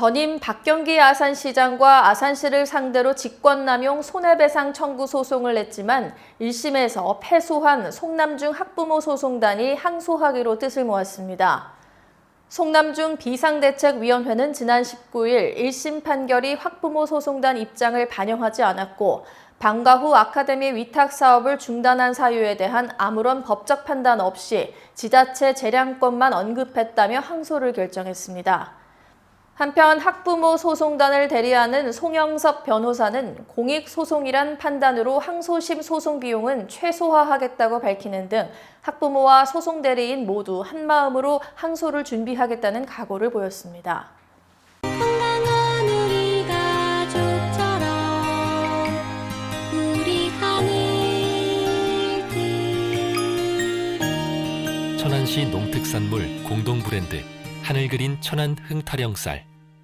전임 박경기 아산시장과 아산시를 상대로 직권남용 손해배상 청구 소송을 냈지만 1심에서 패소한 송남중 학부모 소송단이 항소하기로 뜻을 모았습니다. 송남중 비상대책위원회는 지난 19일 1심 판결이 학부모 소송단 입장을 반영하지 않았고 방과 후 아카데미 위탁 사업을 중단한 사유에 대한 아무런 법적 판단 없이 지자체 재량권만 언급했다며 항소를 결정했습니다. 한편 학부모 소송단을 대리하는 송영섭 변호사는 공익소송이란 판단으로 항소심 소송 비용은 최소화하겠다고 밝히는 등 학부모와 소송 대리인 모두 한마음으로 항소를 준비하겠다는 각오를 보였습니다. 건강한 우리 가족처럼 우리 하늘들이. 천안시 농특산물 공동 브랜드 하늘 그린 천안 흥타령쌀